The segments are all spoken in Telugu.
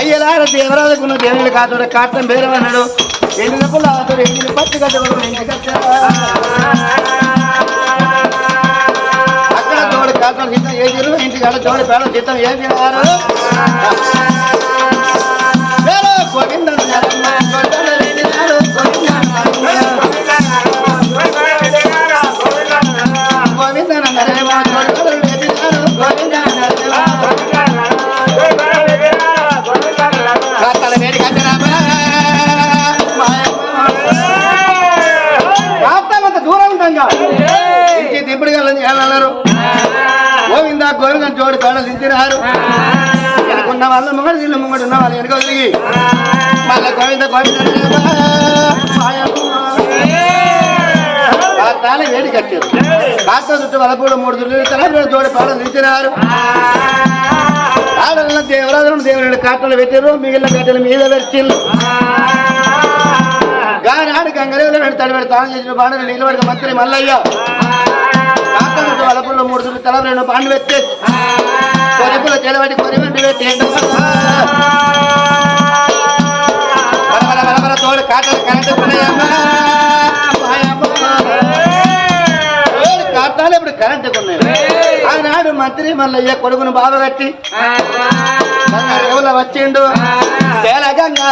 అయ్యలార దేవరాజుకున్న దేవుని కాదు కాటం బేరమన్నాడు ఎండిన పుల్ల ఎండిన పచ్చి గడ్డ అక్కడ తోడు కాటం సిద్ధం చేసిరు ఇంటికి అక్కడ తోడు పేడ సిద్ధం ఏ వేరే గోవింద నరమ్మ, గోవింద రెడ్డినాడు, గోవింద వేడి కట్టరామా, మాయమ్మ. దూరం ఉంటాంగా దిప్పుడు గోవింద గోవింద జోడి పేడలు దించినారు వెనకున్న వాళ్ళు ముంగడు దీళ్ళు ముంగడు ఉన్న వాళ్ళు వెనక వదిలి మళ్ళీ గోవింద గోవింద తాళ వేడి కట్టారు కాస్త చుట్టూ వలపూడు మూడు దుర్లు తల జోడి పేడలు దించినారు ఆడల దేవరాజులను దేవుని కాటలు పెట్టారు మిగిలిన కట్టెల మీద పెట్టిల్లు గానాడు గంగరేవులో పెడతాడు పెడతా చేసిన బాణలు నిలబడిన మంత్రి మల్లయ్య కాకలు వలపుల్లో మూడు దుర్లు తల రెండు బాండ్లు పెట్టే కొరిపుల చెలబడి కొరిబండి పెట్టి తోడు కాటలు కరెంట్ మంత్రి మల్లయ్య కొడుకును బాగా కట్టి. ఎవరు వచ్చిండు. తెలగంగా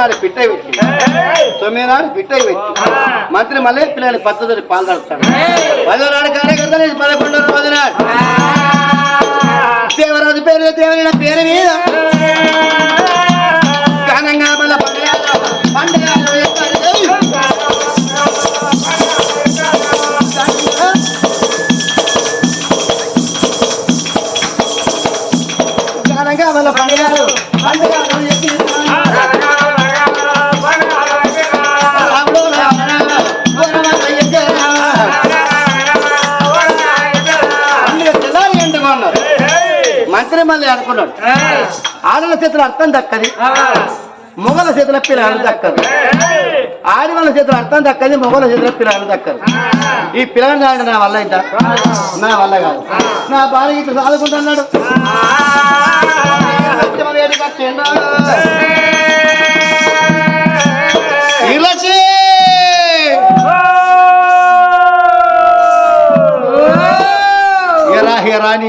నాడు పిట్టకి పెట్టిండు తొమ్మిది నాడు పిట్టకి పెట్టి. మంత్రి మళ్ళీ పిల్లలు పద్ధతి పాలు తడుపుతాడు పదో నాడు కార్యకర్తలు పదకొండో పది నాడు దేవరాజు పేరు దేవుని పేరు మీద. ఘనంగా మళ్ళీ పండుగ పండుగ ఘనంగా మళ్ళీ మంత్రి మళ్ళీ అనుకున్నాడు ఆడల చేతుల అర్థం దక్కది మొగల చేతుల పిల్లలు దక్కదు ఆడి వాళ్ళ చేతుల అర్థం దక్కది మొగల చేతుల పిల్లలు దక్కదు ఈ పిల్లలు కాదు నా వల్ల ఇంత. నా వల్ల కాదు. నా భార్య ఇట్లా చదువుకుంటున్నాడు ఇలచి! ఎరా హెరా నీ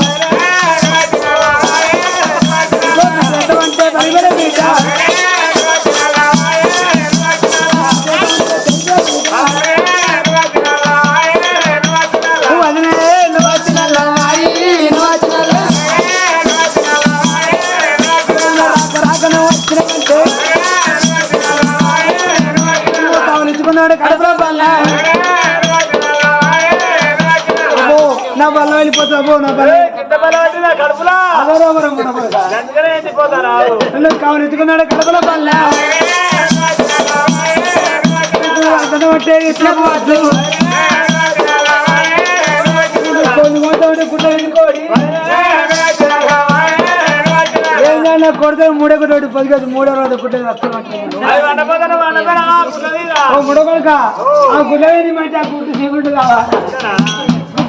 కావలించుకున్నాడు కడుపులో. బల్ల అతను అంటే ఇట్లా పోవద్దు కొడితే మూడే కొట్టాడు పదిగదు మూడో రోజు గుడ్డ వస్తాను అవి వండపోతాను వండపోయినా పుల్లదిగా ఓ గుడ్డ కొడుక ఆ గుడ్డ మంచి ఆ గుడ్డు కావాలి?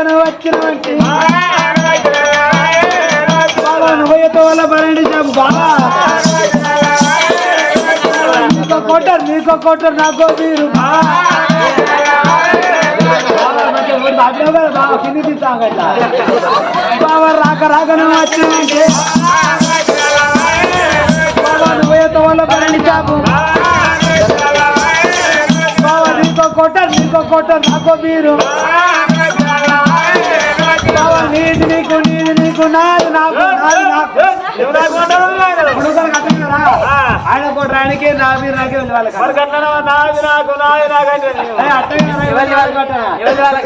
ఆడను వచ్చిన బాబా వచ్చినవంటే వల్ల పన్నెండు చెప్పు బాబా. నీకో కొట్టారు నీకో కొట్టారు నాకో మీరు బాబా. కింది తీసాగట్లా బావా రాక రాక నువ్వు వచ్చినంటే బావా నువ్వు వల్ల పన్నెండు చెప్పు బావా నీకో కొట్టారు నీకో కొట్టారు నాకో మీరు బావా నీది నీకు నీది నీకు. నాది నాకు నాది నాకు? ఆయన కొట్టు ఆయనకి నా మీరు నాకే?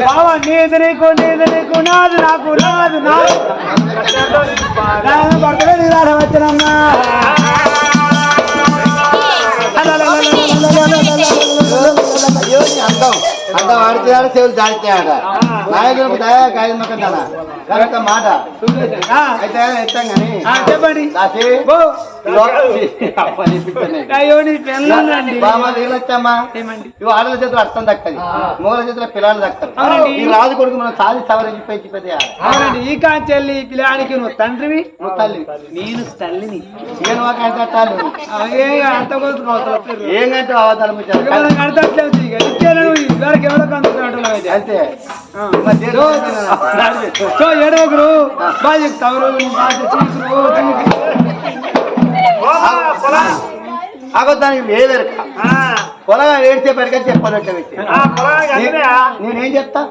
బావా నీది నీకు నీది నీకు నాది నాకు నాది నాకు. ఆడితే చెవులు జాడితే నాయకులకు దయా కాయమకంటానా కరెక్ట్ మాట. అయితే ఎత్తాం కానీ చెప్పండి. అయ్యో నీ పెళ్ళండి ఇవి ఆడల చేతులు అర్థం దక్కది. మూల చేతుల పిల్లలు దక్కరు. అవునండి. ఈ రాజు కొడుకు మనం సాది సవరించి పెంచి పెద్ద అవునండి. ఈ కాంచెల్లి పిల్లానికి నువ్వు తండ్రివి? నువ్వు తల్లి నేను తల్లిని. నేను ఒక అంటాలు అవే అంత కోసం అవతల పేరు ఏంటంటే అవతారం ఎవరో అంతే. ఏడవకురు. బాగా చీకురు అగో దానికి వేదరక పొలగా ఏడితే పరిగె చెప్పనట్టు వ్యక్తి. నేనేం చెప్తా?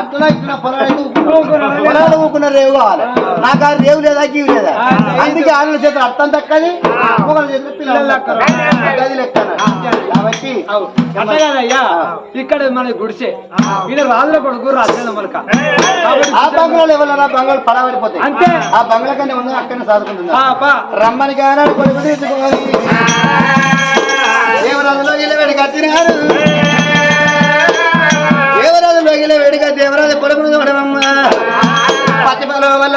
అట్లా పొలాలు పొలాలు ఊకున్న రేవు కావాలి. నాకు ఆ రేవు లేదా జీవి లేదా? అందుకే ఆడల చేతులు అర్థం తక్కది ఒకళ్ళ చేతులు పిల్లలు లెక్కరు గది లెక్క కాబట్టి ఇక్కడ మన గుడిసే. ఈయన రాజుల కొడుకు రాజు మనక. ఆ బంగ్లాలు ఎవరన్నా బంగాళాలు పడవడిపోతాయి అంతే. ఆ బంగ్లా కన్నా అక్కడనే సాదుకుంటున్నా పాపా. రమ్మని కానాడు కొడుకు దేవరాజులో గిల వేడి దేవరాజులో గిల దేవరాజు కొడుకును చూడమమ్మ పచ్చిపల వల్ల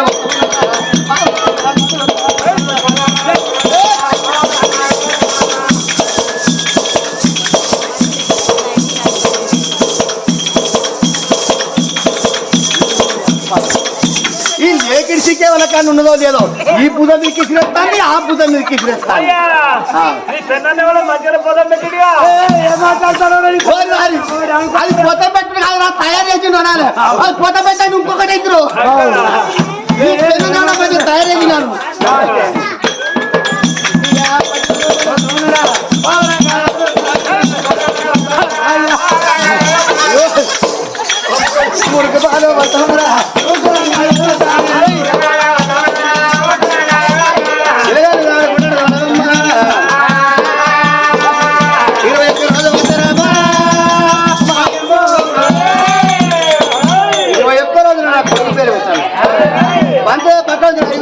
కానీ ఉన్నదో లేదో ఈ పూజ మీకు ఇచ్చిరేస్తాను ఆ. పూజ వారి. అది పొత పెట్టిన కాదు తయారు చేసి అనాలి అది పొత పెట్టాను ఇంకొకటి ఇద్దరు. తయారు చేసినాను. మురికి బాగా ఇరవై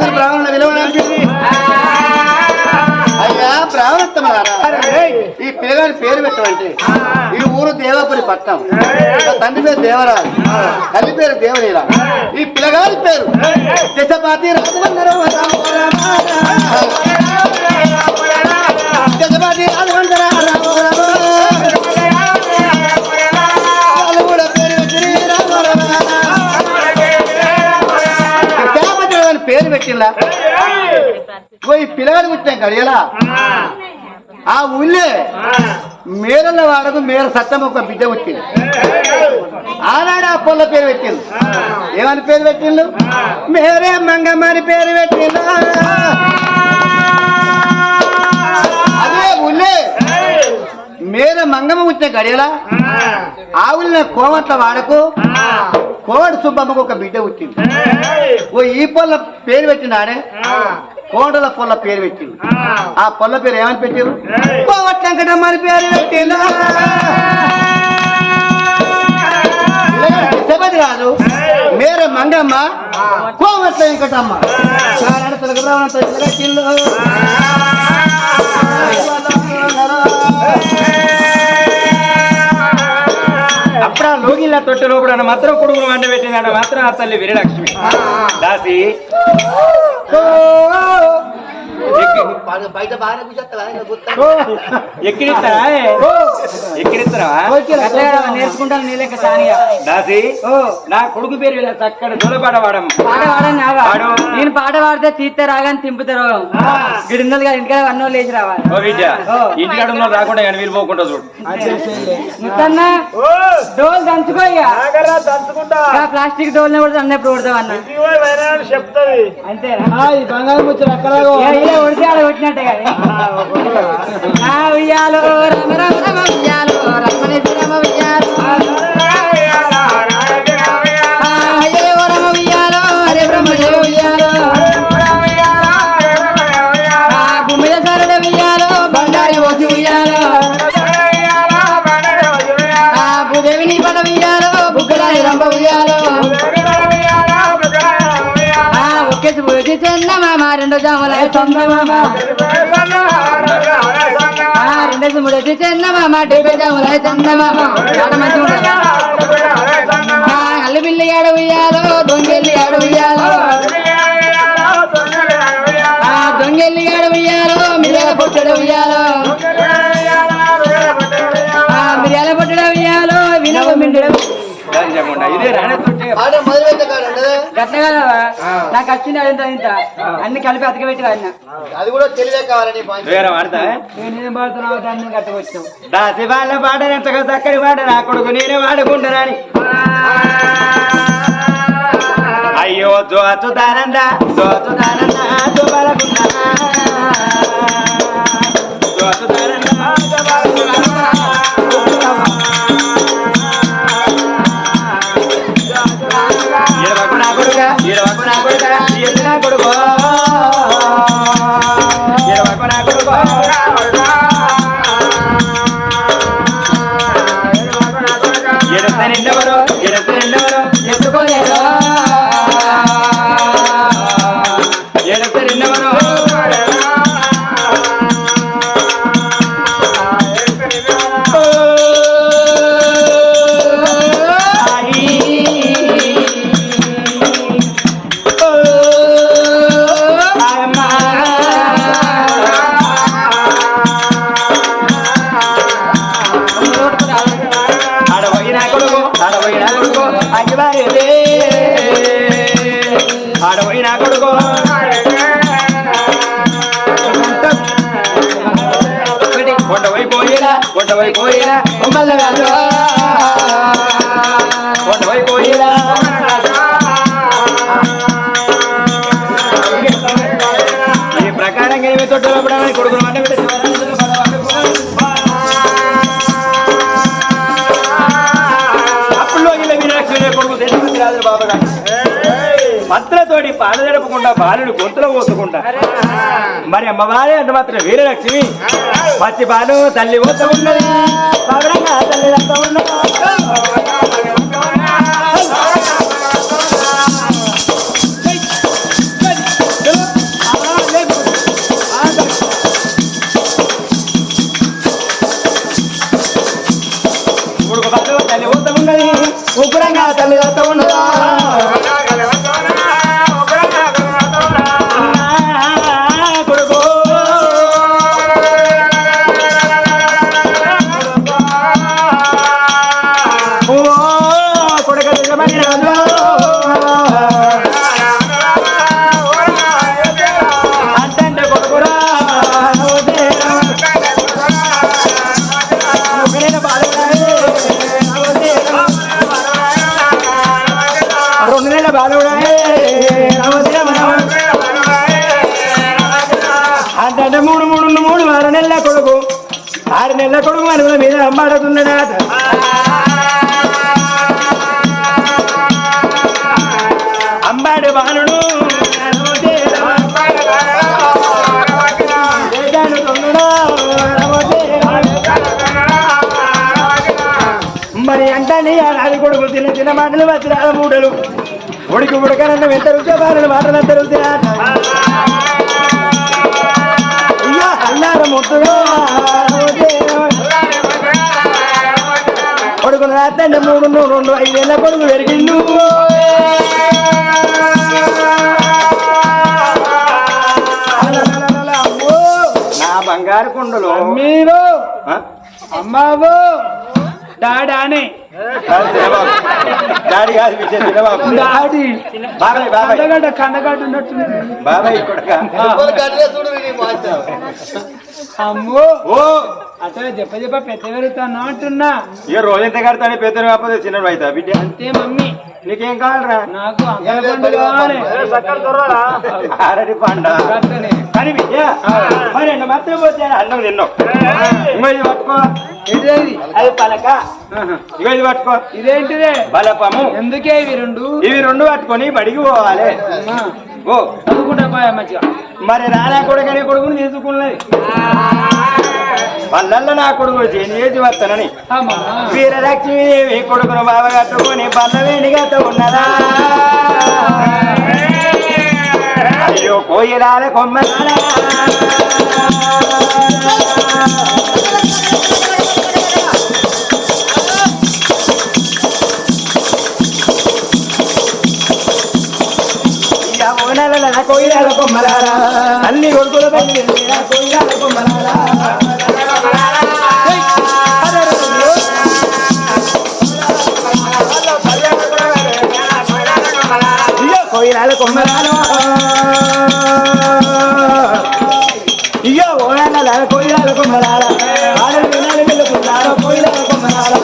ఐదుగురు బ్రాహ్మణ విలువడానికి అయ్యా బ్రాహ్మణోత్తమలారా ఈ పిల్లగాడి పేరు పెట్టమంటే. ఈ ఊరు దేవాపురి పట్టణం. ఇంకా తండ్రి పేరు దేవరాజు. తల్లి పేరు దేవలీల. ఈ పిల్లగాడి పేరు. దశపాతి రాజవందరం అని పోయి పెట్టిలా ఓ పిల్లగాడు ఆ ఊళ్ళే మేరల వాడకు మేర సత్యం ఒక బిడ్డ వచ్చింది ఆనాడు ఆ పొల్ల పేరు పెట్టిండు. ఏమని పేరు పెట్టిండు? మేరే మంగమ్మని పేరు పెట్టిండు. అదే ఊళ్ళే మేర మంగమ్మ పుట్టిన గడియలా? ఆ. ఊళ్ళో కోమట్ల వాడకు? కోమటి సుబ్బమ్మకు ఒక బిడ్డ పుట్టింది. ఓ ఈ పొల్ల పేరు పెట్టినాడే కోటల పొల్ల పేరు పెట్టింది. ఆ. పొల్ల పేరు ఏమని పెట్టారు? కోవట్ల వెంకటమ్మ అని పేరు పెట్టిందా. రాజు మేరే మంగమ్మ కోమట్ల వెంకటమ్మ అప్పుడు ఆ లోగిల్ల తొట్టి లోపల మాత్రం కొడుకును వంట పెట్టినాడు మాత్రం ఆ తల్లి వీరలక్ష్మి. దాసి. బయట బాగానే కూర్చోస్తావా? ఇంకా గుర్తా? ఎక్కిరిస్తారా ఎక్కిరిస్తారా నేర్చుకుంటాను నీ లెక్క సానిగా దాసి నా కొడుకు పేరు ఇలా దూలపాట పాట పాడని. నేను పాట పాడితే తీస్తే రాగానే తింపితే రోగం. గిడిన్నది కదా ఇంటికాడ అన్నో లేచి రావాలి. ఓ విద్య ఇంటికాడ ఉన్న రాకుండా కానీ వీలు పోకుండా చూడు. ముత్తన్న డోల్ దంచుకో ఇక. ఆగరా దంచుకుంటా. ఆ ప్లాస్టిక్ డోల్ కూడా అన్నప్పుడు కొడతాం అన్న చెప్తుంది అంతేనా? ఈ బంగారం అక్కడ ఏ ఉడితే ఆడ కొట్టినట్టే కదా. ఆ ఉయ్యాలో. రమ రమ రమ ఉయ్యాలో రమణ రమ ఆ ఉయ్యాలో హరే బ్రహ్మదేవ ఉయ్యాలో. రెండో జాముల చందమామ ఆ రెండేసి మూడేసి చందమామ డెబ్బై జాముల చందమామ. చాలా ఆ అల్లి బిల్లి దొంగెల్లి ఆ దొంగెల్లి ఆడ ఉయ్యాలో మిరియాల పొట్టడ ఉయ్యాలో. ఆ మిరియాల పొట్టడ ఉయ్యాలో వినవ మిండిడ. ఇదే గట్ల నాకు వచ్చింది అడింత ఇంత? అన్ని కలిపి అతకబెట్టి అది కూడా తెలివే కావాలని. వేరే వాడతా నేను పడుతున్నావు దాన్ని కట్టవచ్చు దాసి వాళ్ళ పాట ఎంతగా చక్కని పాట? నా కొడుకు నేనే వాడుకుంటానని అయ్యో జోచు దానంద జోచు దానంద జోచు దానంద పాట జరపకుండా బాలుడు గొంతులో పోసుకుంటా మరి అమ్మవారి అంత మాత్రం వీరలక్ష్మి. పచ్చి బాలు తల్లి పోత ఉన్నది రెండు నెలల బాలుడా అంటే మూడు మూడు మూడు ఆరు నెలల కొడుకు. ఆరు నెలల కొడుకు మన మీద అమ్మాడుతున్నాడు అంబాడు బాలుడు తల్లి అది కొడుకు చిన్న చిన్న మాటలు వచ్చిన మూడలు. ఉడికి ఉడకనన్న వెంట రుచే బాలని మాటలు అంత రుచినా అయ్యో అల్లార ముట్టుగా కొడుకులు రాత్రండి మూడు రెండు ఐదేళ్ళ కొడుకు పెరిగిండు. నా బంగారు కుండలు. మీరు? అమ్మావు. డాడీ కాదు విజయ చిన్నబాబు డాడీ. బాబాయ్ బాబాయ్. కందగడ్డ కందగడ్డ ఉన్నట్టుంది. బాబాయ్ కొడక అమ్మో. ఓ. అసలు చెప్ప చెప్ప పెద్ద పెరుగుతాను అంటున్నా. ఇక రోజు ఎంత కడతానే పెద్దను కాకపోతే చిన్న అవుతా బిడ్డ? అంతే మమ్మీ. నీకేం కావాలరా? నాకు అంగల పండు. కానీ బిడ్డ మరి మాత్రం పోతే అన్నం తిన్నావు ఇది పట్టుకో. అది పలక. ఇది పట్టుకో. ఇదేంటిదే? బలపము. ఎందుకే ఇవి రెండు? ఇవి రెండు పట్టుకొని బడికి పోవాలి. ఓ. చదువుకుంటా పోయా మంచిగా. మరి రానా కొడుకనే కొడుకుని తీసుకున్నది పల్లెల్లో నా కొడుకు చేసి వస్తానని. వీరలక్ష్మీదేవి కొడుకును బావ కట్టుకొని పల్లవేణిగా ఉన్నదా? అయ్యో కోయిలాల ఇయ్య ఓనలల కోయిలాల కొమ్మలారా? అన్ని కొడుకుల పెళ్ళి కోయిలాల కొమ్మలారా? ఇయ్యో కొమ్మరాలు ఇయ్యో ఓడాల కోయిలాల కొమ్మరాల ఆడలు వినాలి వెళ్ళుకున్నారో కోయిలాల కొమ్మలారా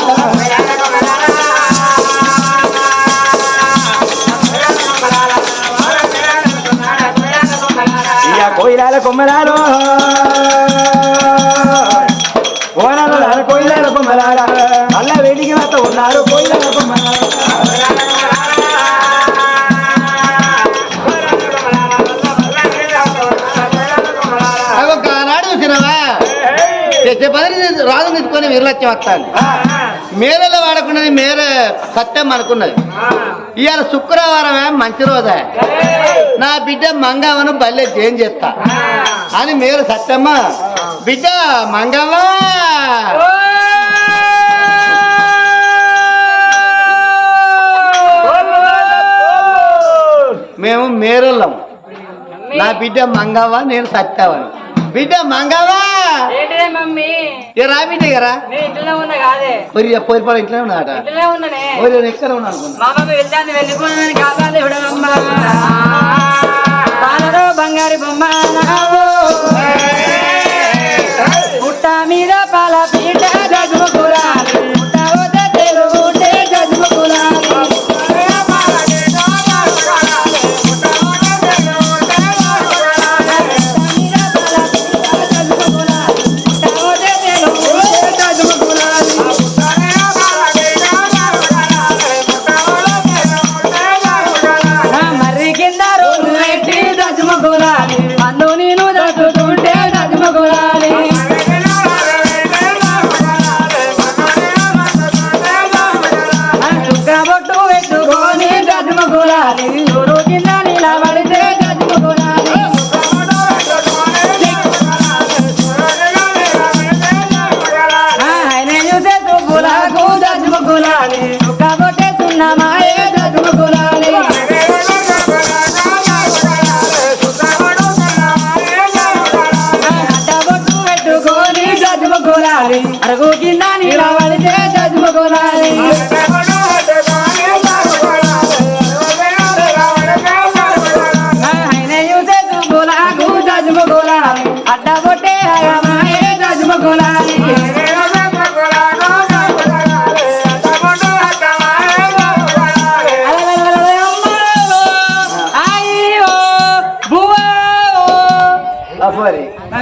ఇయ్య కోయిలాల కొమ్మలారో ఓనాల కోయిలాల కొమ్మలార అల్ల వేడికి మాత ఉన్నారు తెచ్చే పదని రాజు తీసుకొని విరలత్యం వస్తాను. మేలలో వాడకున్నది మేర సత్యం అనుకున్నది. ఇవాళ శుక్రవారమే మంచి రోజే. నా బిడ్డ మంగమ్మను బల్లె ఏం చేస్తా. అని మేర సత్యమ్మ బిడ్డ మంగమ్మ మేము మేరళ్ళం. నా బిడ్డ మంగవ్వ నేను సత్యవని బిడ్డ ఏంటిదే మమ్మీ? ఏ రా బిడ్డ ఇక రా. నేను ఇంట్లోనే ఉన్నా కాదే. ఉన్నానే. ఓరి నేను ఎక్కడ ఉన్నా అనుకున్నా. మా వెళ్తాను బంగారు బొమ్మ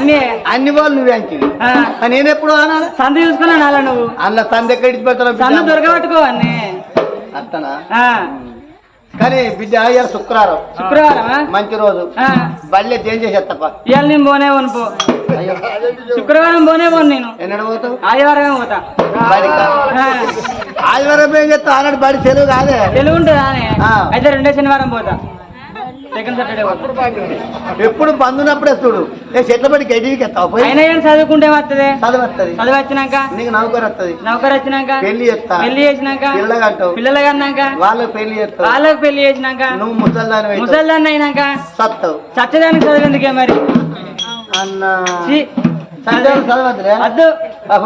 మమ్మీ అన్ని వాళ్ళు నువ్వే ఆ, నేను ఎప్పుడు అనాలి? సందు చూసుకున్నాను అలా నువ్వు. అందులో తండ్రి ఎక్కడ ఇచ్చి సందు పెడతాను దొరకబట్టుకో అన్నీ. అత్తనా ఆ, కానీ బిడ్డ ఇవాళ శుక్రవారం. శుక్రవారమా? మంచి రోజు. బల్లె ఏం చేసేస్తప్ప ఇవాళ నేను పోనే పోను శుక్రవారం పోనే పోను నేను. ఎన్నడు పోతావు? ఆదివారమే పోతా. ఆదివారం ఏం చేస్తావు? ఆనాడు బడి సెలవు కాదే? తెలుగు ఉంటుందా. అయితే రెండో శనివారం పోతా. సెకండ్ సాటర్డే పోతా ఎప్పుడు బందున్నప్పుడే చూడు. ఏ చెట్ల పడి ఎత్తావు? పోయి. అయినా ఏం చదువుకుంటే వస్తుంది చదువు వస్తుంది చదువు వచ్చినాక నీకు నౌకరు వస్తుంది నౌకరు వచ్చినాక? పెళ్ళి చేస్తా. పెళ్ళి చేసినాక? పిల్లగంటావు పిల్లలు కన్నాక వాళ్ళకి పెళ్ళి చేస్తావు. వాళ్ళకి పెళ్ళి చేసినాక? నువ్వు ముసల్దాని ముసల్దాన్ని అయినాక? సత్తావు. చచ్చదానికి చదివేందుకే మరి? అన్న. ఛీ, చదివారు చదవద్దులే వద్దు.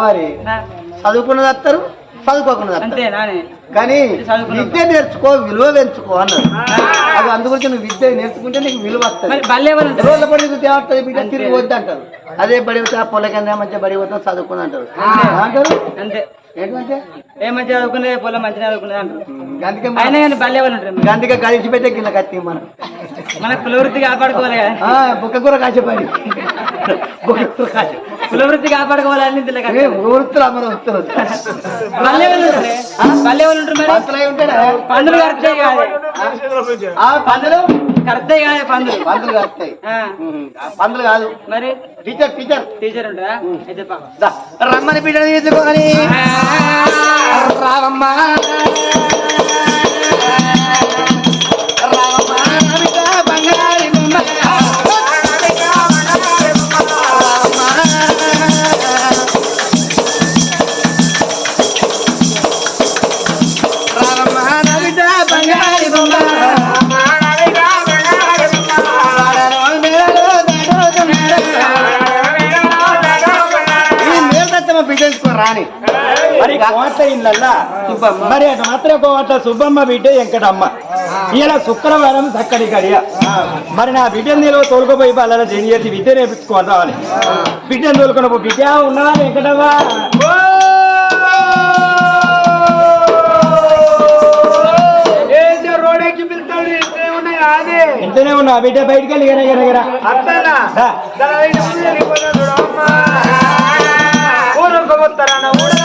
మరి. ఆ, చదువుకున్నది వస్తారు నానే. కానీ. విద్య నేర్చుకో విలువ పెంచుకో అన్నారు అది అందుగురించి నువ్వు విద్య నేర్చుకుంటే నీకు విలువ వస్తుంది. రోజుల పడి తేవస్తుంది బిడ్డ తిరిగి వద్దు అంటారు అదే బడి పోతే పొల కింద మంచిగా బడి పోతాం చదువుకుని అంటారు? అంటారు ఏ మంచిగా చదువుకునే పొలం మంచిగా చదువుకునేది అంటారు అందుకే అయినా కానీ బల్లే వాళ్ళు ఉంటారు అందుకే కలిసి పెట్టే గిల్ల కత్తి మనం. మన కులవృత్తి కాపాడుకోవాలి కదా. ఆ, బుక్క కూర కాసేపడి. బుక్క కూర కాసే. కులవృత్తి కాపాడుకోవాలి అన్ని ఇందులో కదా. వృత్తులు అమరు వస్తున్నారు బల్లే వాళ్ళు ఉంటారు బల్లే వాళ్ళు ఉంటారు మరి. పంతులు కరెక్టే కాదు పందులు. పందులు ఆ, పందులు కాదు. మరి? Teacher teacher. టీచర్ ఉంటుందా అయితే రమ్మని బిడ్డ తీసుకొని రావమ్మా. రాని. మరి కోట ఇళ్ళల్లా సుబ్బమ్మ. మరి అటు మాత్రం కోట సుబ్బమ్మ బిడ్డ వెంకటమ్మ. ఇలా శుక్రవారం చక్కడి గడియ. మరి నా బిడ్డను నేను తోలుకుపోయి వాళ్ళ జైన్ చేసి విద్య నేర్పించుకోవాలి బిడ్డను తోలుకున్న బిడ్డ ఉన్నవా వెంకటమ్మ? ఇంతనే ఉన్నా బిడ్డ బయటికి వెళ్ళి గన గన గన. అత్తనా? దా. ఊరుకోబోతారన్న ఊడల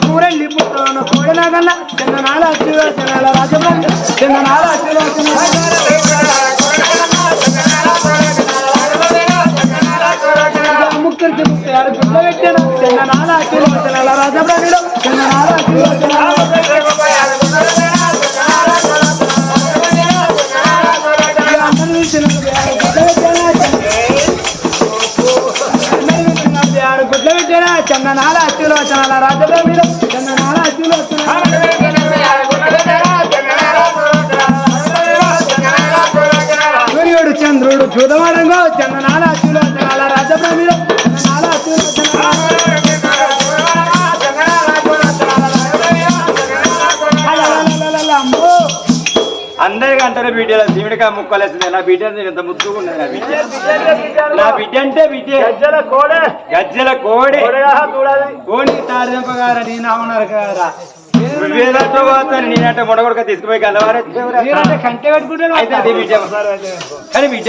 కూరెళ్ళి పుట్టాను చిన్న నాల చిన్న చిన్న నాల ಬೆಳಗ್ಗೆ ಜನ బిడ్డల శివుడిగా ముక్కలేస్తుంది నా బిడ్డ ఎంత ముద్దుగా ఉన్నది నా బిడ్డ. నా బిడ్డ అంటే బిడ్డ. గజ్జల కోడే. గజ్జల కోడే. కోడి తాడింపగారా నేను అవునారు కదా నువ్వేదంటో పోతాను నేనంటే మొడగొడక తీసుకుపోయి అది బిడ్డ. కానీ బిడ్డ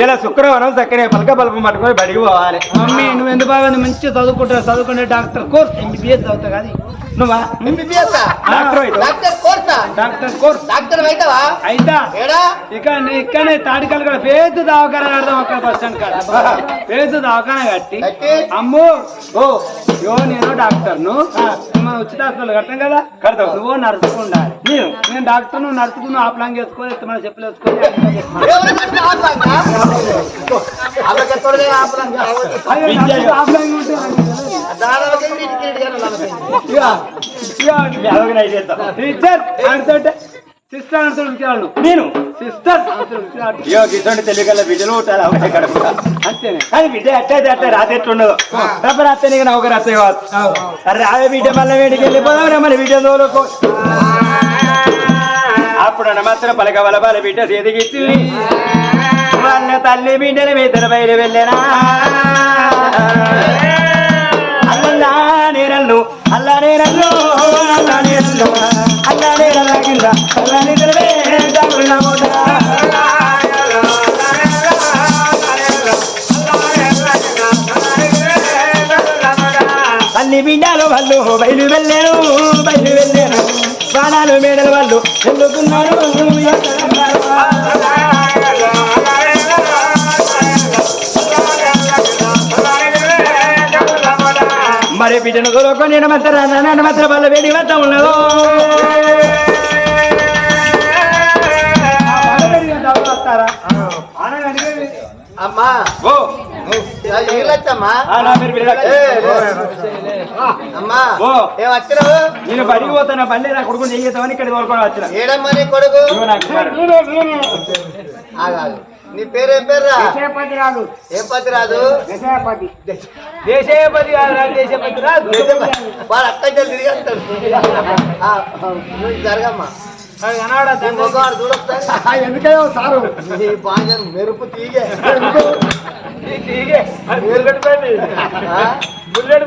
ఇలా శుక్రవారం చక్కనే పలక బల్బు పట్టుకొని బడికి పోవాలి. మమ్మీ నువ్వు ఎందుకు బాగా మంచిగా చదువుకుంటావు చదువుకునే డాక్టర్ కోర్స్ ఎంబీబీఎస్ చదువుతావు కానీ నువ్వా? ఎంబీబీఎస్ డాక్టర్ డాక్టర్ కోర్సా డాక్టర్ కోర్స్. డాక్టర్ అయితావా? అయితా. ఏడా? ఇక ఇక్కడనే తాడికల్ కూడా పేద దవాఖాన కడదాం అక్కడ బస్ స్టాండ్ కాడ. పేద దవాఖాన కట్టి? అమ్మో. ఓ. యో నేను డాక్టర్ను మనం ఉచిత హాస్పిటల్ కడతాం కదా? కడతావు. నువ్వు నర్సుకు ఉండాలి. నేను? నేను డాక్టర్ నువ్వు నర్సుకు నువ్వు ఆప్లాంగ్ చేసుకొని మన చెప్పులు వేసుకొని వాళ్ళకి తొడలే ఆపలంగా అయ్యో, విద్య. నర్సుకు ఆప్లాంగ్ ఉంటే నేను? సిస్టర్ గిసండి తెలియగల బిడ్డలు ఉంటారు కడుపు. అంతేనే. కానీ బిడ్డ అట్టయితే అట్ట రాత్రి ఎట్లుండదు. రబ్బ రాత్రి నీకు నౌక రాత్రి అరే రావే బిడ్డ మళ్ళీ వేడికి వెళ్ళిపోదాం మన బిడ్డ అప్పుడు మాత్రం పలక వల బాల బిడ్డ సేదిగిచ్చింది వాళ్ళ తల్లి బిడ్డల మీద బయలు వెళ్ళనా. అల్లల్లా నేరల్లో అల్ల నేరల్లో అల్ల నేరల్ల కింద అల్ల నిద్రవే వాళ్ళు బయలు వెళ్ళారు బయలు వెళ్ళారు. ప్రాణాలు మేడల వాళ్ళు ఎందుకున్నారు మరి బిడ్డను దొరకొని నేను మాత్రం నన్ను మాత్రం వాళ్ళ. వేడి వద్ద ఉన్నదో అమ్మా ఓ. నేను బడికి పోతాను బండి నా కొడుకుని చేద్దామని ఇక్కడ దొరకొని వచ్చిన ఏడమ్మా నీ కొడుకు? నీ పేరు పేరురా? విషయపతి రాదు ఏం పతి రాదు విషయపతి దేశపతి కాదు రా, దేశపతి. రాదు వాడు అక్క తిరిగి వస్తాడు. జరగమ్మా. ఎందుకయ్యో సారు? నీ బాగా మెరుపు తీగే. తీగే. Bullet bullet